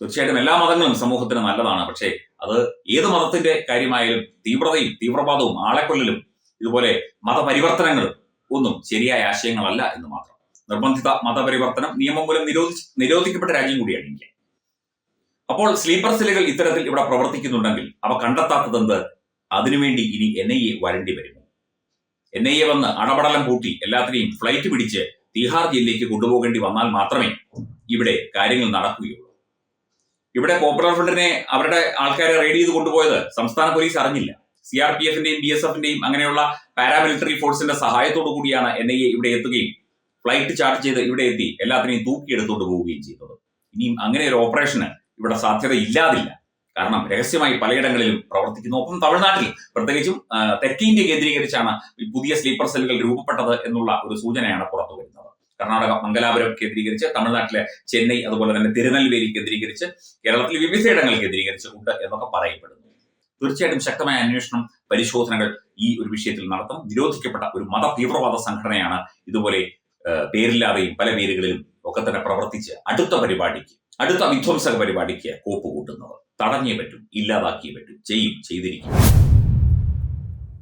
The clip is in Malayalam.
തീർച്ചയായിട്ടും എല്ലാ മതങ്ങളും സമൂഹത്തിന് നല്ലതാണ്. പക്ഷേ അത് ഏത് മതത്തിന്റെ കാര്യമായാലും തീവ്രതയും തീവ്രവാദവും ആളെക്കൊല്ലലും ഇതുപോലെ മതപരിവർത്തനങ്ങളും ഒന്നും ശരിയായ ആശയങ്ങളല്ല എന്ന് മാത്രം. നിർബന്ധിത മതപരിവർത്തനം നിയമം മൂലം നിരോധിച്ച് നിരോധിക്കപ്പെട്ട രാജ്യം കൂടിയാണ് ഇന്ത്യ. അപ്പോൾ സ്ലീപ്പർ സെല്ലുകൾ ഇത്തരത്തിൽ ഇവിടെ പ്രവർത്തിക്കുന്നുണ്ടെങ്കിൽ അവ കണ്ടെത്താത്തതെന്ത്? അതിനുവേണ്ടി ഇനി എൻ ഐ എ വരേണ്ടി വരുമോ? എൻ ഐ എ വന്ന് അടപടലം കൂട്ടി എല്ലാത്തിനെയും ഫ്ലൈറ്റ് പിടിച്ച് തീഹാർ ജയിലിലേക്ക് കൊണ്ടുപോകേണ്ടി വന്നാൽ മാത്രമേ ഇവിടെ കാര്യങ്ങൾ നടക്കുകയുള്ളൂ. ഇവിടെ പോപ്പുലർ ഫ്രണ്ടിനെ അവരുടെ ആൾക്കാരെ റെയ്ഡ് ചെയ്ത് കൊണ്ടുപോയത് സംസ്ഥാന പോലീസ് അറിഞ്ഞില്ല. സി ആർ പി എഫിന്റെയും ബി എസ് എഫിന്റെയും അങ്ങനെയുള്ള പാരാമിലിറ്ററി ഫോഴ്സിന്റെ സഹായത്തോടു കൂടിയാണ് എൻ ഐ എ ഇവിടെ എത്തുകയും ഫ്ലൈറ്റ് ചാർട്ട് ചെയ്ത് ഇവിടെ എത്തി എല്ലാത്തിനെയും തൂക്കിയെടുത്തുകൊണ്ട് പോവുകയും ചെയ്തത്. ഇനിയും അങ്ങനെ ഒരു ഓപ്പറേഷന് ഇവിടെ സാധ്യത ഇല്ലാതില്ല കാരണം രഹസ്യമായി പലയിടങ്ങളിലും പ്രവർത്തിക്കുന്നു. ഒപ്പം തമിഴ്നാട്ടിൽ പ്രത്യേകിച്ചും തെക്കേ ഇന്ത്യ കേന്ദ്രീകരിച്ചാണ് പുതിയ സ്ലീപ്പർ സെല്ലുകൾ രൂപപ്പെട്ടത് എന്നുള്ള ഒരു സൂചനയാണ് പുറത്തു കർണാടക മംഗലാപുരം കേന്ദ്രീകരിച്ച് തമിഴ്നാട്ടിലെ ചെന്നൈ അതുപോലെ തന്നെ തിരുനെൽവേലി കേന്ദ്രീകരിച്ച് കേരളത്തിൽ വിവിധയിടങ്ങൾ കേന്ദ്രീകരിച്ച് ഉണ്ട് എന്നൊക്കെ പറയപ്പെടുന്നു. തീർച്ചയായിട്ടും ശക്തമായ അന്വേഷണം പരിശോധനകൾ ഈ ഒരു വിഷയത്തിൽ നടത്തും. നിരോധിക്കപ്പെട്ട ഒരു മത തീവ്രവാദ സംഘടനയാണ് ഇതുപോലെ പേരില്ലാതെയും പല പേരുകളിലും ഒക്കെ തന്നെ പ്രവർത്തിച്ച് അടുത്ത പരിപാടിക്ക് അടുത്ത വിധ്വംസക പരിപാടിക്ക് കോപ്പ് കൂട്ടുന്നത് തടഞ്ഞേ പറ്റും ഇല്ലാതാക്കിയേ പറ്റും ചെയ്യും ചെയ്തിരിക്കും.